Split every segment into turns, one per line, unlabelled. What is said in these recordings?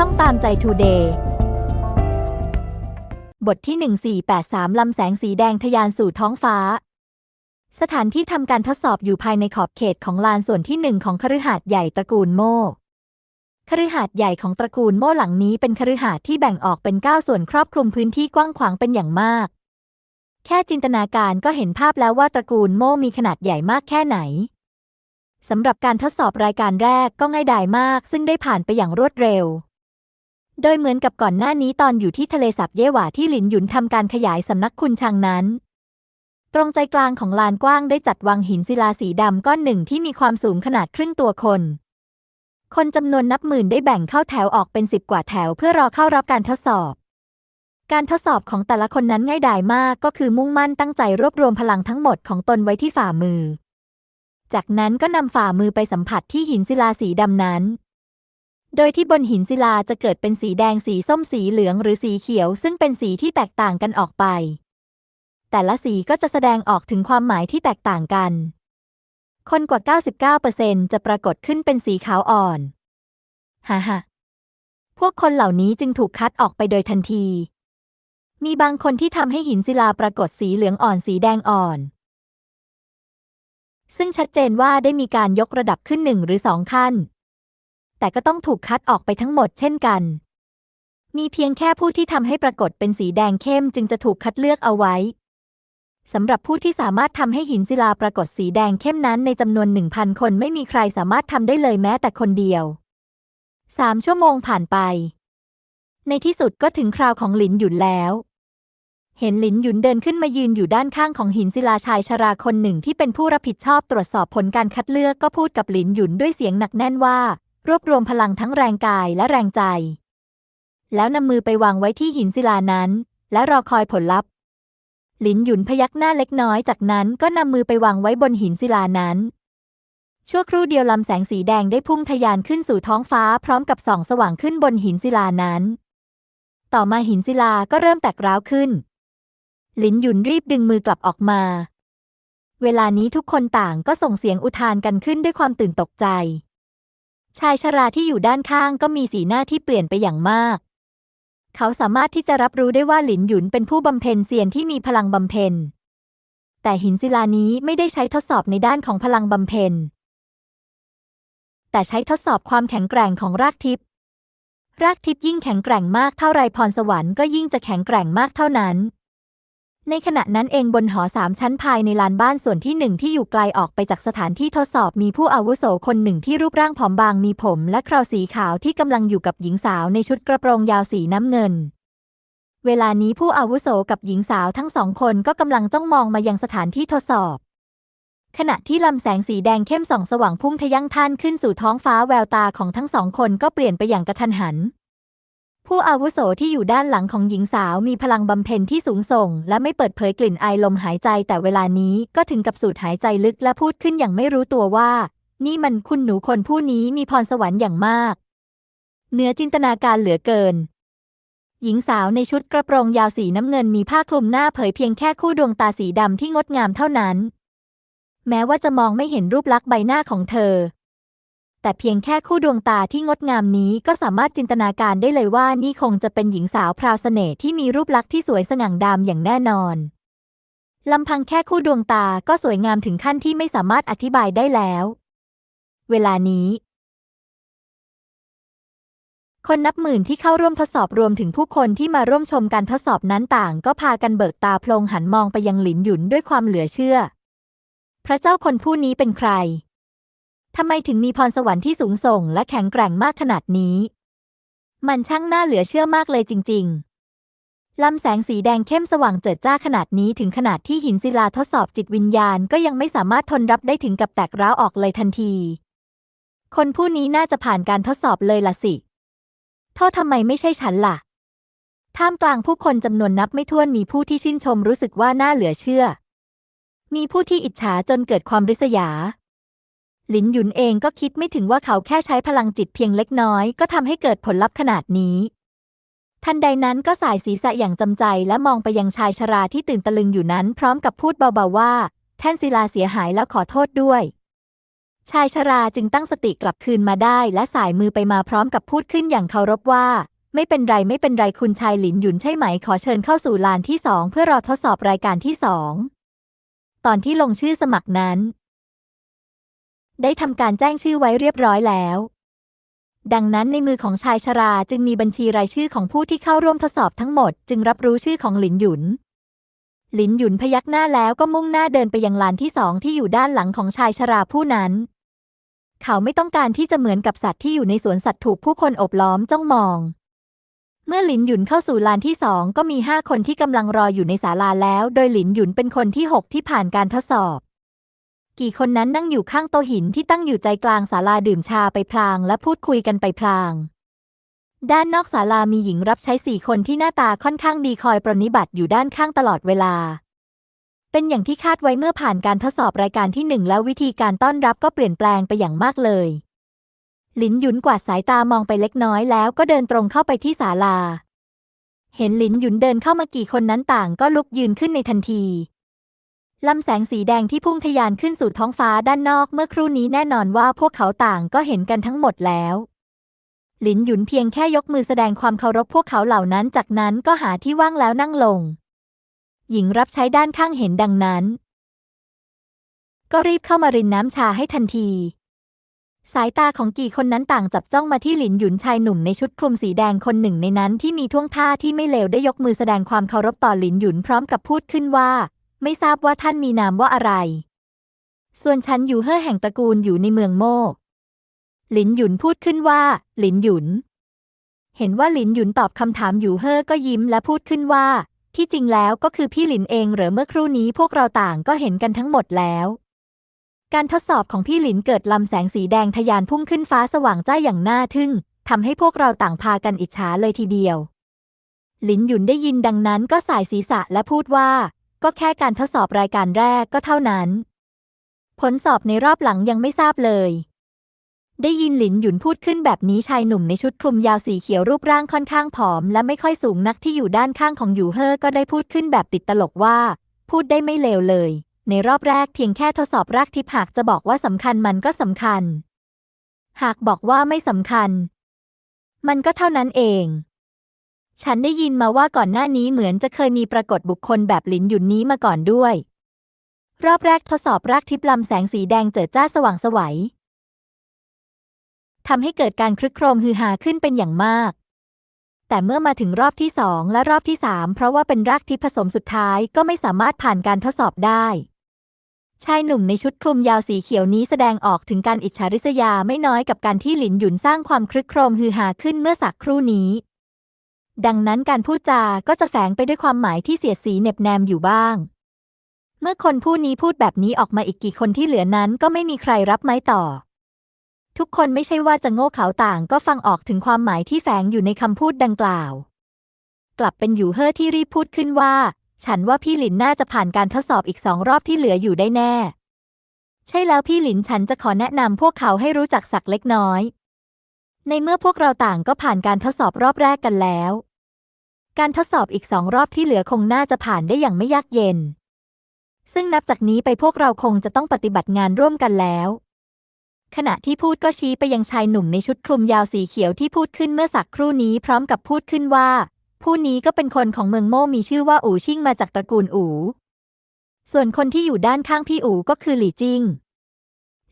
ช่องตามใจทูเดย์บทที่ 1483 ลำแสงสีแดงทะยานสู่ท้องฟ้า สถานที่ทำการทดสอบอยู่ภายในขอบเขตของลานส่วนที่หนึ่งของคฤหาสน์ใหญ่ตระกูลโม่คฤหาสน์ใหญ่ของตระกูลโม่หลังนี้เป็นคฤหาสน์ที่แบ่งออกเป็นเก้าส่วนครอบคลุมพื้นที่กว้างขวางเป็นอย่างมาก แค่จินตนาการก็เห็นภาพแล้วว่าตระกูลโม่มีขนาดใหญ่มากแค่ไหนสำหรับการทดสอบรายการแรกก็ง่ายดายมาก ซึ่งได้ผ่านไปอย่างรวดเร็ว โดยเหมือนกับก่อนหน้านี้ตอนอยู่ที่ทะเลสาบเย่หว่าที่หลินหยุนทำการขยายสำนักคุณชางนั้น ตรงใจกลางของลานกว้างได้จัดวางหินศิลาสีดำก้อนหนึ่งที่มีความสูงขนาดครึ่งตัวคน คนจำนวนนับหมื่นได้แบ่งเข้าแถวออกเป็นสิบกว่าแถวเพื่อรอเข้ารับการทดสอบ การทดสอบของแต่ละคนนั้นง่ายดายมากก็คือมุ่งมั่นตั้งใจรวบรวมพลังทั้งหมดของตนไว้ที่ฝ่ามือ จากนั้นก็นำฝ่ามือไปสัมผัสที่หินศิลาสีดำนั้น โดยที่บนหินศิลาจะเกิดเป็นสีแดงสีส้มสีเหลืองหรือสีเขียว ซึ่งเป็นสีที่แตกต่างกันออกไป แต่ละสีก็จะแสดงออกถึงความหมายที่แตกต่างกัน คนกว่า 99%จะปรากฏขึ้นเป็นสีขาวอ่อนฮ่าฮ่าพวกคนเหล่านี้จึงถูกคัดออกไปโดยทันที มีบางคนที่ทำให้หินศิลาปรากฏสีเหลืองอ่อนสีแดงอ่อน ซึ่งชัดเจนว่าได้มีการยกระดับขึ้นหนึ่งหรือสองขั้น แต่ก็ต้องถูกคัดออกไปทั้งหมดเช่นกัน มีเพียงแค่ผู้ที่ทำให้ปรากฏเป็นสีแดงเข้มจึงจะถูกคัดเลือกเอาไว้สำหรับผู้ที่สามารถทำให้หินศิลาปรากฏสีแดงเข้มนั้นในจำนวนหนึ่งพันคนไม่มีใครสามารถทำได้เลยแม้แต่คนเดียวสามชั่วโมงผ่านไป ในที่สุดก็ถึงคราวของหลินหยุนแล้ว เห็นหลินหยุนเดินขึ้นมายืนอยู่ด้านข้างของหินศิลาชายชราคนหนึ่งที่เป็นผู้รับผิดชอบตรวจสอบผลการคัดเลือกก็พูดกับหลินหยุนด้วยเสียงหนักแน่นว่า รวบรวมพลังทั้งแรงกายและแรงใจ แล้วนำมือไปวางไว้ที่หินศิลานั้น และรอคอยผลลัพธ์ หลินหยุนพยักหน้าเล็กน้อยจากนั้นก็นำมือไปวางไว้บนหินศิลานั้นชั่วครู่เดียวลำแสงสีแดงได้พุ่งทะยานขึ้นสู่ท้องฟ้าพร้อมกับส่องสว่างขึ้นบนหินศิลานั้น ต่อมาหินศิลาก็เริ่มแตกร้าวขึ้น หลินหยุนรีบดึงมือกลับออกมา เวลานี้ทุกคนต่างก็ส่งเสียงอุทานกันขึ้นด้วยความตื่นตกใจ ชายชราที่อยู่ด้านข้างก็มีสีหน้าที่เปลี่ยนไปอย่างมาก เขาสามารถที่จะรับรู้ได้ว่าหลินหยุนเป็นผู้บำเพ็ญเซียนที่มีพลังบำเพ็ญ แต่หินศิลานี้ไม่ได้ใช้ทดสอบในด้านของพลังบำเพ็ญ แต่ใช้ทดสอบความแข็งแกร่งของรากทิพย์ รากทิพย์ยิ่งแข็งแกร่งมากเท่าไรพรสวรรค์ก็ยิ่งจะแข็งแกร่งมากเท่านั้น ในขณะนั้นเองบนหอสามชั้นภายในลานบ้านส่วนที่หนึ่งที่อยู่ไกลออกไปจากสถานที่ทดสอบมีผู้อาวุโสคนหนึ่งที่รูปร่างผอมบางมีผมและคราวสีขาวที่กำลังอยู่กับหญิงสาวในชุดกระโปรงยาวสีน้ำเงิน เวลานี้ผู้อาวุโสกับหญิงสาวทั้งสองคนก็กำลังจ้องมองมายังสถานที่ทดสอบ ขณะที่ลำแสงสีแดงเข้มส่องสว่างพุ่งทะยั่งท่านขึ้นสู่ท้องฟ้าแววตาของทั้งสองคนก็เปลี่ยนไปอย่างกระทันหัน ผู้อาวุโสที่อยู่ด้านหลังของหญิงสาวมีพลังบำเพ็ญที่สูงส่ง และไม่เปิดเผยกลิ่นไอลมหายใจแต่เวลานี้ก็ถึงกับสูดหายใจลึกและพูดขึ้นอย่างไม่รู้ตัวว่า นี่มันคุณหนูคนผู้นี้มีพรสวรรค์อย่างมากเหนือจินตนาการเหลือเกิน หญิงสาวในชุดกระโปรงยาวสีน้ำเงินมีผ้าคลุมหน้าเผยเพียงแค่คู่ดวงตาสีดำที่งดงามเท่านั้น แม้ว่าจะมองไม่เห็นรูปลักษณ์ใบหน้าของเธอ แต่เพียงแค่คู่ดวงตาที่งดงามนี้ก็สามารถจินตนาการได้เลยว่านี่คงจะเป็นหญิงสาวพราวเสน่ห์ที่มีรูปลักษณ์ที่สวยสง่างดามอย่างแน่นอนลำพังแค่คู่ดวงตาก็สวยงามถึงขั้นที่ไม่สามารถอธิบายได้แล้ว เวลานี้ คนนับหมื่นที่เข้าร่วมทดสอบรวมถึงผู้คนที่มาร่วมชมการทดสอบนั้นต่าง ก็พากันเบิกตาโพลงหันมองไปยังหลินหยุนด้วยความเหลือเชื่อ พระเจ้าคนผู้นี้เป็นใคร ทำไมถึงมีพรสวรรค์ที่สูงส่งและแข็งแกร่งมากขนาดนี้ มันช่างน่าเหลือเชื่อมากเลยจริง ๆ ลำแสงสีแดงเข้มสว่างเจิดจ้าขนาดนี้ถึงขนาดที่หินศิลาทดสอบจิตวิญญาณก็ยังไม่สามารถทนรับได้ถึงกับแตกร้าวออกเลยทันที คนผู้นี้น่าจะผ่านการทดสอบเลยล่ะสิ โทษทำไมไม่ใช่ฉันล่ะ ท่ามกลางผู้คนจำนวนนับไม่ถ้วนมีผู้ที่ชื่นชมรู้สึกว่าน่าเหลือเชื่อ มีผู้ที่อิจฉาจนเกิดความริษยา หลินหยุนเองก็คิดไม่ถึงว่าเขาแค่ใช้พลังจิตเพียงเล็กน้อย ก็ทำให้เกิดผลลัพธ์ขนาดนี้ ทันใดนั้นก็สายศีรษะอย่างจำใจและมองไปยังชายชราที่ตื่นตะลึงอยู่นั้นพร้อมกับพูดเบาๆว่า แท่นศิลาเสียหายแล้วขอโทษด้วย ชายชราจึงตั้งสติกลับคืนมาได้และสายมือไปมาพร้อมกับพูดขึ้นอย่างเคารพว่า ไม่เป็นไรไม่เป็นไรคุณชายหลินหยุนใช่ไหมขอเชิญเข้าสู่ลานที่สองเพื่อรอทดสอบรายการที่สองตอนที่ลงชื่อสมัครนั้น ได้ทำการแจ้งชื่อไว้เรียบร้อยแล้ว ดังนั้นในมือของชายชราจึงมีบัญชีรายชื่อของผู้ที่เข้าร่วมทดสอบทั้งหมด จึงรับรู้ชื่อของหลินหยุน หลินหยุนพยักหน้าแล้วก็มุ่งหน้าเดินไปยังลานที่สองที่อยู่ด้านหลังของชายชราผู้นั้น เขาไม่ต้องการที่จะเหมือนกับสัตว์ที่อยู่ในสวนสัตว์ถูกผู้คนอบล้อมจ้องมองเมื่อหลินหยุนเข้าสู่ลานที่สองก็มีห้าคนที่กำลังรออยู่ในศาลาแล้ว โดยหลินหยุนเป็นคนที่หกที่ผ่านการทดสอบ กี่คนนั้นนั่งอยู่ข้างโต๊ะหินที่ตั้งอยู่ใจกลางศาลาดื่มชาไปพลางและพูดคุยกันไปพลาง ด้านนอกศาลามีหญิงรับใช้สี่คนที่หน้าตาค่อนข้างดีคอยปรนนิบัติอยู่ด้านข้างตลอดเวลา เป็นอย่างที่คาดไว้เมื่อผ่านการทดสอบรายการที่หนึ่งแล้ววิธีการต้อนรับก็เปลี่ยนแปลงไปอย่างมากเลยหลินหยุนกวาดสายตามองไปเล็กน้อยแล้วก็เดินตรงเข้าไปที่ศาลา เห็นหลินหยุนเดินเข้ามากี่คนนั้นต่างก็ลุกยืนขึ้นในทันที ลำแสงสีแดงที่พุ่งทะยานขึ้นสู่ท้องฟ้าด้านนอกเมื่อครู่นี้แน่นอนว่าพวกเขาต่างก็เห็นกันทั้งหมดแล้วหลินหยุนเพียงแค่ยกมือแสดงความเคารพพวกเขาเหล่านั้นจากนั้นก็หาที่ว่างแล้วนั่งลง หญิงรับใช้ด้านข้างเห็นดังนั้น ก็รีบเข้ามารินน้ำชาให้ทันที สายตาของกี่คนนั้นต่างจับจ้องมาที่หลินหยุนชายหนุ่มในชุดคลุมสีแดงคนหนึ่งในนั้นที่มีท่วงท่าที่ไม่เลวได้ยกมือแสดงความเคารพต่อหลินหยุนพร้อมกับพูดขึ้นว่า ไม่ทราบว่าท่านมีนามว่าอะไร ส่วนฉันอยู่เฮ่อแห่งตระกูลอยู่ในเมืองโม่หลินหยุนพูดขึ้นว่า หลินหยุน เห็นว่าหลินหยุนตอบคำถามอยู่เฮ่อก็ยิ้มและพูดขึ้นว่า ที่จริงแล้วก็คือพี่หลินเองเหรือเมื่อครู่นี้พวกเราต่างก็เห็นกันทั้งหมดแล้วการทดสอบของพี่หลินเกิดลำแสงสีแดงทะยานพุ่งขึ้นฟ้าสว่างจ้าอย่างน่าทึ่งทำให้พวกเราต่างพากันอิจฉาเลยทีเดียว หลินหยุนได้ยินดังนั้นก็สายศีรษะและพูดว่า ก็แค่การทดสอบรายการแรกก็เท่านั้น ผลสอบในรอบหลังยังไม่ทราบเลย ได้ยินหลินหยุนพูดขึ้นแบบนี้ชายหนุ่มในชุดคลุมยาวสีเขียวรูปร่างค่อนข้างผอม และไม่ค่อยสูงนักที่อยู่ด้านข้างของหยูเฮอก็ได้พูดขึ้นแบบติดตลกว่า พูดได้ไม่เลวเลย ในรอบแรกเพียงแค่ทดสอบรากทิพหากจะบอกว่าสำคัญมันก็สำคัญ หากบอกว่าไม่สำคัญ มันก็เท่านั้นเอง ฉันได้ยินมาว่าก่อนหน้านี้เหมือนจะเคยมีปรากฏบุคคลแบบหลินหยุนนี้มาก่อนด้วย รอบแรกทดสอบรากทิพย์ลำแสงสีแดงเจิดจ้าสว่างไสวัยทำให้เกิดการคลึกโครมฮือฮาขึ้นเป็นอย่างมาก แต่เมื่อมาถึงรอบที่สองและรอบที่สามเพราะว่าเป็นรากทิพย์ผสมสุดท้ายก็ไม่สามารถผ่านการทดสอบได้ชายหนุ่มในชุดคลุมยาวสีเขียวนี้แสดงออกถึงการอิจฉาริษยาไม่น้อยกับการที่หลินหยุนสร้างความคลึกโครมฮือฮาขึ้นเมื่อสักครู่นี้ ดังนั้นการพูดจาก็จะแฝงไปด้วยความหมายที่เสียดสีเหน็บแนมอยู่บ้าง เมื่อคนผู้นี้พูดแบบนี้ออกมาอีกกี่คนที่เหลือนั้นก็ไม่มีใครรับไม้ต่อ ทุกคนไม่ใช่ว่าจะโง่เขลาต่างก็ฟังออกถึงความหมายที่แฝงอยู่ในคำพูดดังกล่าว กลับเป็นอยู่เฮอที่รีบพูดขึ้นว่า ฉันว่าพี่หลินน่าจะผ่านการทดสอบอีกสองรอบที่เหลืออยู่ได้แน่ ใช่แล้วพี่หลินฉันจะขอแนะนำพวกเขาให้รู้จักสักเล็กน้อย ในเมื่อพวกเราต่างก็ผ่านการทดสอบรอบแรกกันแล้ว การทดสอบอีกสองรอบที่เหลือคงน่าจะผ่านได้อย่างไม่ยากเย็น ซึ่งนับจากนี้ไปพวกเราคงจะต้องปฏิบัติงานร่วมกันแล้ว ขณะที่พูดก็ชี้ไปยังชายหนุ่มในชุดคลุมยาวสีเขียวที่พูดขึ้นเมื่อสักครู่นี้พร้อมกับพูดขึ้นว่า ผู้นี้ก็เป็นคนของเมืองโม่มีชื่อว่าอู่ชิ่งมาจากตระกูลอู่ส่วนคนที่อยู่ด้านข้างพี่อู่ก็คือหลี่จิง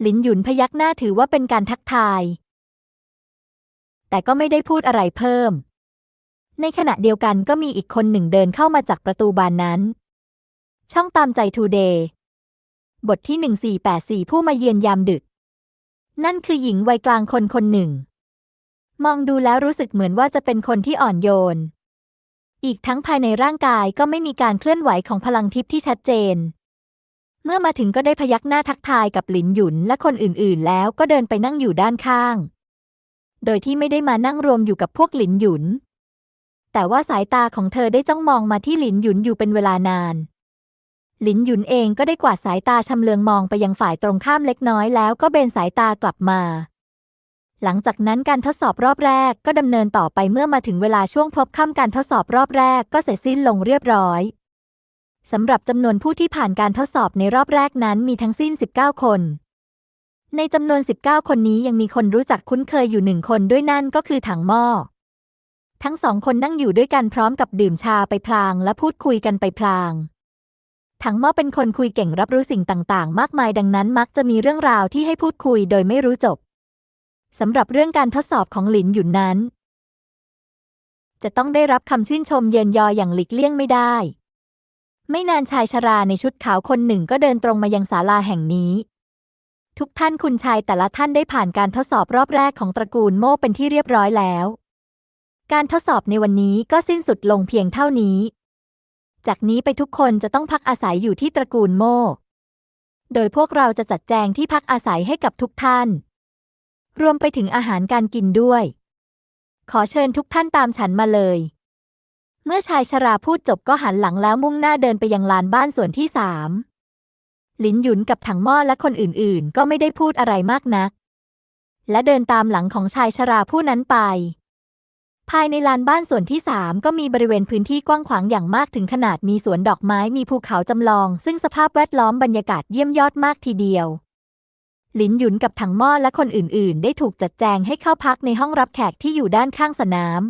หลินหยุนพยักหน้าถือว่าเป็นการทักทาย แต่ก็ไม่ได้พูดอะไรเพิ่ม ในขณะเดียวกันก็มีอีกคนหนึ่งเดินเข้ามาจากประตูบานนั้น ช่องตามใจทูเดย์บทที่ 1484 ผู้มาเยือนยามดึก นั่นคือหญิงวัยกลางคนคนหนึ่ง มองดูแล้วรู้สึกเหมือนว่าจะเป็นคนที่อ่อนโยน อีกทั้งภายในร่างกายก็ไม่มีการเคลื่อนไหวของพลังทิพย์ที่ชัดเจน เมื่อมาถึงก็ได้พยักหน้าทักทายกับหลินหยุนและคนอื่นๆ แล้วก็เดินไปนั่งอยู่ด้านข้าง โดยที่ไม่ได้มานั่งรวมอยู่กับพวกหลินหยุน แต่ว่าสายตาของเธอได้จ้องมองมาที่หลินหยุนอยู่เป็นเวลานาน หลินหยุนเองก็ได้กวาดสายตาชำเลืองมองไปยังฝ่ายตรงข้ามเล็กน้อยแล้วก็เบนสายตากลับมา หลังจากนั้นการทดสอบรอบแรกก็ดำเนินต่อไปเมื่อมาถึงเวลาช่วงพบค่ำการทดสอบรอบแรกก็เสร็จสิ้นลงเรียบร้อยสำหรับจำนวนผู้ที่ผ่านการทดสอบในรอบแรกนั้นมีทั้งสิ้น 19 คน ในจำนวน 19 คนนี้ยังมีคนรู้จักคุ้นเคยอยู่หนึ่งคนด้วยนั่นก็คือถังหม้อ ทั้งสองคนนั่งอยู่ด้วยกันพร้อมกับดื่มชาไปพลางและพูดคุยกันไปพลาง ถังหม้อเป็นคนคุยเก่งรับรู้สิ่งต่างๆ มากมายดังนั้นมักจะมีเรื่องราวที่ให้พูดคุยโดยไม่รู้จบสำหรับเรื่องการทดสอบของหลินหยุนนั้น จะต้องได้รับคำชื่นชมเยินยออย่างหลีกเลี่ยงไม่ได้ ไม่นานชายชราในชุดขาวคนหนึ่งก็เดินตรงมายังศาลาแห่งนี้ ทุกท่านคุณชายแต่ละท่านได้ผ่านการทดสอบรอบแรกของตระกูลโม่เป็นที่เรียบร้อยแล้ว การทดสอบในวันนี้ก็สิ้นสุดลงเพียงเท่านี้ จากนี้ไปทุกคนจะต้องพักอาศัยอยู่ที่ตระกูลโม่ โดยพวกเราจะจัดแจงที่พักอาศัยให้กับทุกท่าน รวมไปถึงอาหารการกินด้วย ขอเชิญทุกท่านตามฉันมาเลย เมื่อชายชราพูดจบก็หันหลังแล้วมุ่งหน้าเดินไปยังลานบ้านส่วนที่สามหลินหยุนกับถังหม้อและคนอื่นๆ ก็ไม่ได้พูดอะไรมากนัก และเดินตามหลังของชายชราผู้นั้นไป ภายในลานบ้านส่วนที่สามก็มีบริเวณพื้นที่กว้างขวางอย่างมากถึงขนาดมีสวนดอกไม้มีภูเขาจำลอง ซึ่งสภาพแวดล้อมบรรยากาศเยี่ยมยอดมากทีเดียวหลินหยุนกับถังหม้อและคนอื่น ๆ ได้ถูกจัดแจงให้เข้าพักในห้องรับแขกที่อยู่ด้านข้างสนาม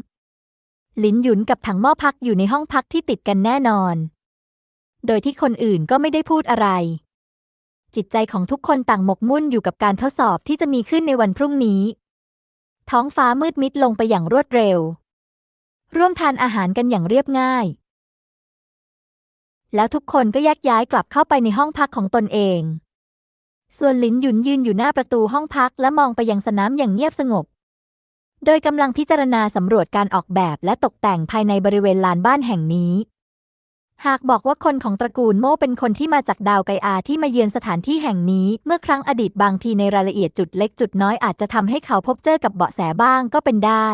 หลินหยุนกับถังหม้อพักอยู่ในห้องพักที่ติดกันแน่นอน โดยที่คนอื่นก็ไม่ได้พูดอะไร จิตใจของทุกคนต่างหมกมุ่นอยู่กับการทดสอบที่จะมีขึ้นในวันพรุ่งนี้ ท้องฟ้ามืดมิดลงไปอย่างรวดเร็ว ร่วมทานอาหารกันอย่างเรียบง่าย แล้วทุกคนก็แยกย้ายกลับเข้าไปในห้องพักของตนเอง ส่วนหลินหยุนยืนอยู่หน้าประตูห้องพักและมองไปยังสนามอย่างเงียบสงบ โดยกำลังพิจารณาสำรวจการออกแบบและตกแต่งภายในบริเวณลานบ้านแห่งนี้ หากบอกว่าคนของตระกูลโม่เป็นคนที่มาจากดาวไกอาที่มาเยือนสถานที่แห่งนี้ เมื่อครั้งอดีตบางทีในรายละเอียดจุดเล็กจุดน้อยอาจจะทำให้เขาพบเจอกับเบาะแสบ้างก็เป็นได้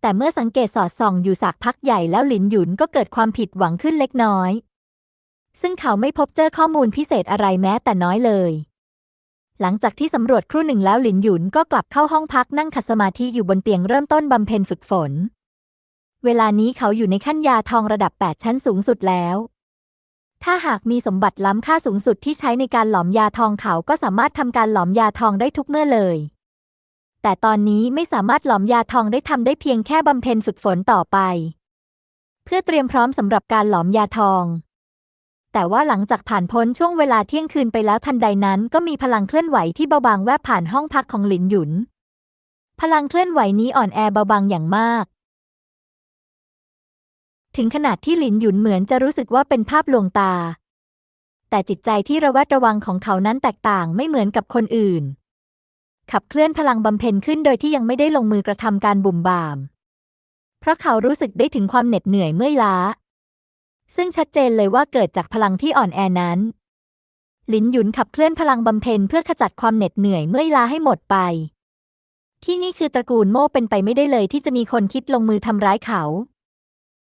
แต่เมื่อสังเกตสอดส่องอยู่สักพักใหญ่แล้วหลินหยุนก็เกิดความผิดหวังขึ้นเล็กน้อย ซึ่งเขาไม่พบเจอข้อมูลพิเศษอะไรแม้แต่น้อยเลย หลังจากที่สำรวจครู่หนึ่งแล้วหลินหยุนก็กลับเข้าห้องพักนั่งขัดสมาธิอยู่บนเตียงเริ่มต้นบำเพ็ญฝึกฝน เวลานี้เขาอยู่ในขั้นยาทองระดับ 8 ชั้นสูงสุดแล้ว ถ้าหากมีสมบัติล้ำค่าสูงสุดที่ใช้ในการหลอมยาทองเขาก็สามารถทำการหลอมยาทองได้ทุกเมื่อเลย แต่ตอนนี้ไม่สามารถหลอมยาทองได้ทำได้เพียงแค่บำเพ็ญฝึกฝนต่อไป เพื่อเตรียมพร้อมสำหรับการหลอมยาทองแต่ว่าหลังจากผ่านพ้นช่วงเวลาเที่ยงคืนไปแล้วทันใดนั้นก็มีพลังเคลื่อนไหวที่เบาบางแวบผ่านห้องพักของหลินหยุน พลังเคลื่อนไหวนี้อ่อนแอเบาบางอย่างมาก ถึงขนาดที่หลินหยุนเหมือนจะรู้สึกว่าเป็นภาพลวงตา แต่จิตใจที่ระแวดระวังของเขานั้นแตกต่างไม่เหมือนกับคนอื่น ขับเคลื่อนพลังบำเพ็ญขึ้นโดยที่ยังไม่ได้ลงมือกระทำการบุ่มบาม เพราะเขารู้สึกได้ถึงความเหน็ดเหนื่อยเมื่อยล้า ซึ่งชัดเจนเลยว่าเกิดจากพลังที่อ่อนแอนั้น หลินหยุนขับเคลื่อนพลังบำเพ็ญเพื่อขจัดความเหน็ดเหนื่อยเมื่อยล้าให้หมดไปที่นี่คือตระกูลโม่เป็นไปไม่ได้เลยที่จะมีคนคิดลงมือทำร้ายเขา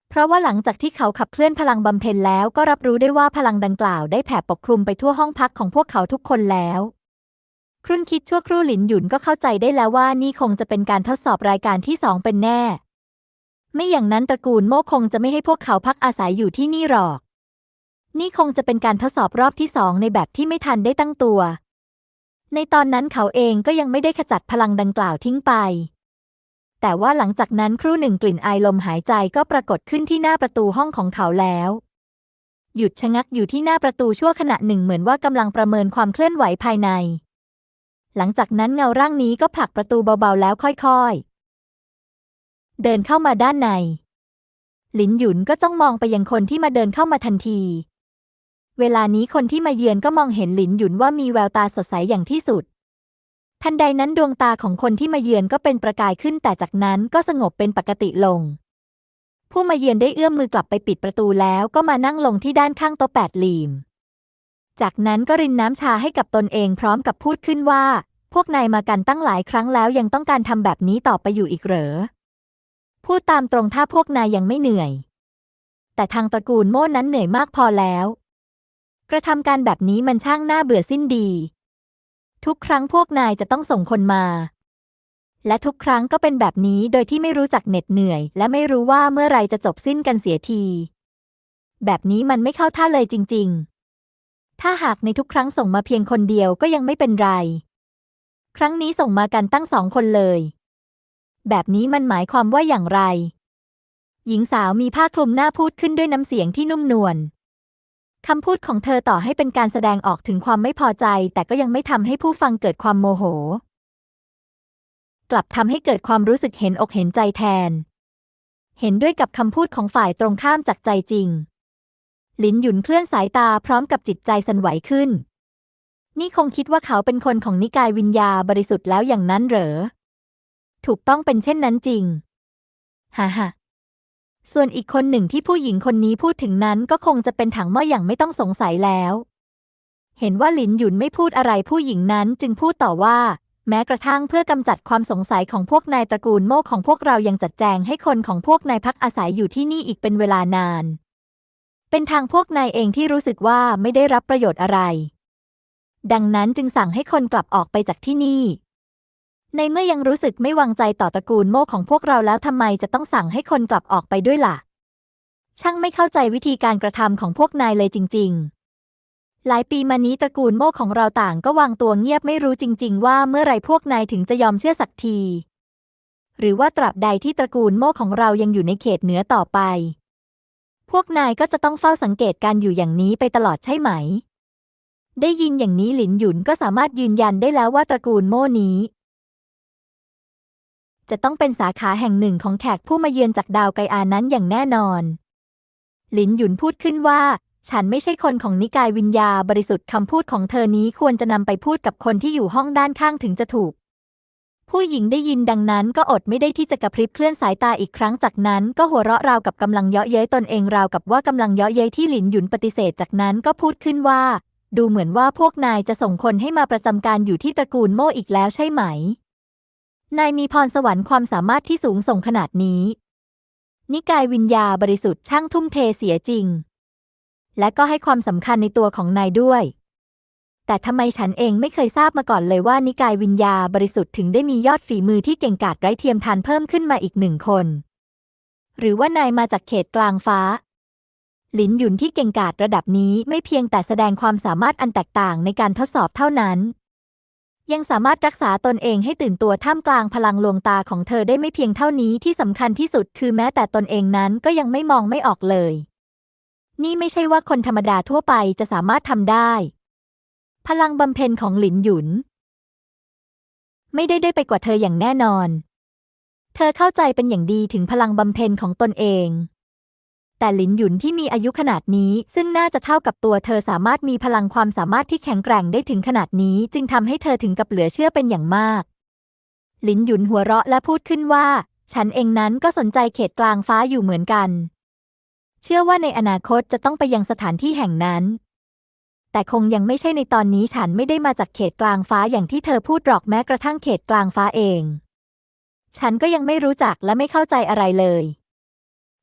เพราะว่าหลังจากที่เขาขับเคลื่อนพลังบำเพ็ญแล้วก็รับรู้ได้ว่าพลังดังกล่าวได้แผ่ปกคลุมไปทั่วห้องพักของพวกเขาทุกคนแล้วครุ่นคิดชั่วครู่หลินหยุนก็เข้าใจได้แล้วว่านี่คงจะเป็นการทดสอบรายการที่สองเป็นแน่ ไม่อย่างนั้นตระกูลโม่คงจะไม่ให้พวกเขาพักอาศัยอยู่ที่นี่หรอก นี่คงจะเป็นการทดสอบรอบที่สองในแบบที่ไม่ทันได้ตั้งตัว ในตอนนั้นเขาเองก็ยังไม่ได้ขจัดพลังดังกล่าวทิ้งไป แต่ว่าหลังจากนั้นครู่หนึ่งกลิ่นอายลมหายใจก็ปรากฏขึ้นที่หน้าประตูห้องของเขาแล้ว หยุดชะงักอยู่ที่หน้าประตูชั่วขณะหนึ่งเหมือนว่ากำลังประเมินความเคลื่อนไหวภายใน หลังจากนั้นเงาร่างนี้ก็ผลักประตูเบาๆแล้วค่อยๆ เดินเข้ามาด้านใน หลินหยุนก็จ้องมองไปยังคนที่มาเดินเข้ามาทันที เวลานี้คนที่มาเยือนก็มองเห็นหลินหยุนว่ามีแววตาสดใสอย่างที่สุด ทันใดนั้นดวงตาของคนที่มาเยือนก็เป็นประกายขึ้นแต่จากนั้นก็สงบเป็นปกติลง ผู้มาเยือนได้เอื้อมมือกลับไปปิดประตูแล้วก็มานั่งลงที่ด้านข้างโต๊ะแปดเหลี่ยมจากนั้นก็รินน้ำชาให้กับตนเองพร้อมกับพูดขึ้นว่า พวกนายมากันตั้งหลายครั้งแล้วยังต้องการทำแบบนี้ต่อไปอยู่อีกเหรอ พูดตามตรงถ้าพวกนายยังไม่เหนื่อย แต่ทางตระกูลโม่นั้นเหนื่อยมากพอแล้ว กระทำการแบบนี้มันช่างน่าเบื่อสิ้นดี ทุกครั้งพวกนายจะต้องส่งคนมา และทุกครั้งก็เป็นแบบนี้โดยที่ไม่รู้จักเหน็ดเหนื่อย และไม่รู้ว่าเมื่อไรจะจบสิ้นกันเสียที แบบนี้มันไม่เข้าท่าเลยจริง ๆ ถ้าหากในทุกครั้งส่งมาเพียงคนเดียวก็ยังไม่เป็นไร ครั้งนี้ส่งมากันตั้งสองคนเลย แบบนี้มันหมายความว่าอย่างไร หญิงสาวมีผ้าคลุมหน้าพูดขึ้นด้วยน้ำเสียงที่นุ่มนวล คำพูดของเธอต่อให้เป็นการแสดงออกถึงความไม่พอใจ แต่ก็ยังไม่ทำให้ผู้ฟังเกิดความโมโห กลับทำให้เกิดความรู้สึกเห็นอกเห็นใจแทน เห็นด้วยกับคำพูดของฝ่ายตรงข้ามจากใจจริง ลินหยุนเคลื่อนสายตาพร้อมกับจิตใจสั่นไหวขึ้น นี่คงคิดว่าเขาเป็นคนของนิกายวิญญาบริสุทธิ์แล้วอย่างนั้นเหรอ ถูกต้องเป็นเช่นนั้นจริง ฮ่าฮ่า ส่วนอีกคนหนึ่งที่ผู้หญิงคนนี้พูดถึงนั้นก็คงจะเป็นถังหม้ออย่างไม่ต้องสงสัยแล้ว เห็นว่าหลินหยุนไม่พูดอะไรผู้หญิงนั้นจึงพูดต่อว่า แม้กระทั่งเพื่อกำจัดความสงสัยของพวกนายตระกูลโม่ของพวกเรายังจัดแจงให้คนของพวกนายพักอาศัยอยู่ที่นี่อีกเป็นเวลานาน เป็นทางพวกนายเองที่รู้สึกว่าไม่ได้รับประโยชน์อะไร ดังนั้นจึงสั่งให้คนกลับออกไปจากที่นี่ ในเมื่อยังรู้สึกไม่วางใจต่อตระกูลโม่ของพวกเราแล้วทำไมจะต้องสั่งให้คนกลับออกไปด้วยล่ะ ช่างไม่เข้าใจวิธีการกระทำของพวกนายเลยจริง ๆ หลายปีมานี้ตระกูลโม่ของเราต่างก็วางตัวเงียบไม่รู้จริง ๆ ว่าเมื่อไรพวกนายถึงจะยอมเชื่อสักที หรือว่าตราบใดที่ตระกูลโม่ของเรายังอยู่ในเขตเหนือต่อไป พวกนายก็จะต้องเฝ้าสังเกตการอยู่อย่างนี้ไปตลอดใช่ไหมได้ยินอย่างนี้หลินหยุนก็สามารถยืนยันได้แล้วว่าตระกูลโม่นี้ จะต้องเป็นสาขาแห่งหนึ่งของแขกผู้มาเยือนจากดาวไกอานั้นอย่างแน่นอน หลินหยุนพูดขึ้นว่า ฉันไม่ใช่คนของนิกายวิญญาบริสุทธิ์คำพูดของเธอนี้ควรจะนำไปพูดกับคนที่อยู่ห้องด้านข้างถึงจะถูก ผู้หญิงได้ยินดังนั้นก็อดไม่ได้ที่จะกระพริบเคลื่อนสายตาอีกครั้งจากนั้นก็หัวเราะราวกับกำลังเยาะเย้ยตนเองราวกับว่ากำลังเยาะเย้ยที่หลินหยุนปฏิเสธจากนั้นก็พูดขึ้นว่า ดูเหมือนว่าพวกนายจะส่งคนให้มาประจำการอยู่ที่ตระกูลโม่อีกแล้วใช่ไหม นายมีพรสวรรค์ความสามารถที่สูงส่งขนาดนี้ นิกายวิญญาบริสุทธิ์ช่างทุ่มเทเสียจริง และก็ให้ความสำคัญในตัวของนายด้วย แต่ทำไมฉันเองไม่เคยทราบมาก่อนเลยว่านิกายวิญญาบริสุทธิ์ถึงได้มียอดฝีมือที่เก่งกาจไร้เทียมทานเพิ่มขึ้นมาอีกหนึ่งคน หรือว่านายมาจากเขตกลางฟ้าหลินหยุนที่เก่งกาจระดับนี้ไม่เพียงแต่แสดงความสามารถอันแตกต่างในการทดสอบเท่านั้น ยังสามารถรักษาตนเองให้ตื่นตัวท่ามกลางพลังลวงตาของเธอได้ไม่เพียงเท่านี้ที่สำคัญที่สุดคือแม้แต่ตนเองนั้นก็ยังไม่มองไม่ออกเลย นี่ไม่ใช่ว่าคนธรรมดาทั่วไปจะสามารถทำได้ พลังบำเพ็ญของหลินหยุน ไม่ได้ได้ไปกว่าเธออย่างแน่นอน เธอเข้าใจเป็นอย่างดีถึงพลังบำเพ็ญของตนเอง แต่หลินหยุนที่มีอายุขนาดนี้ ซึ่งน่าจะเท่ากับตัวเธอสามารถมีพลังความสามารถที่แข็งแกร่งได้ถึงขนาดนี้ จึงทำให้เธอถึงกับเหลือเชื่อเป็นอย่างมาก หลินหยุนหัวเราะและพูดขึ้นว่า ฉันเองนั้นก็สนใจเขตกลางฟ้าอยู่เหมือนกัน เชื่อว่าในอนาคตจะต้องไปยังสถานที่แห่งนั้น แต่คงยังไม่ใช่ในตอนนี้ฉันไม่ได้มาจากเขตกลางฟ้าอย่างที่เธอพูดหรอกแม้กระทั่งเขตกลางฟ้าเอง ฉันก็ยังไม่รู้จักและไม่เข้าใจอะไรเลย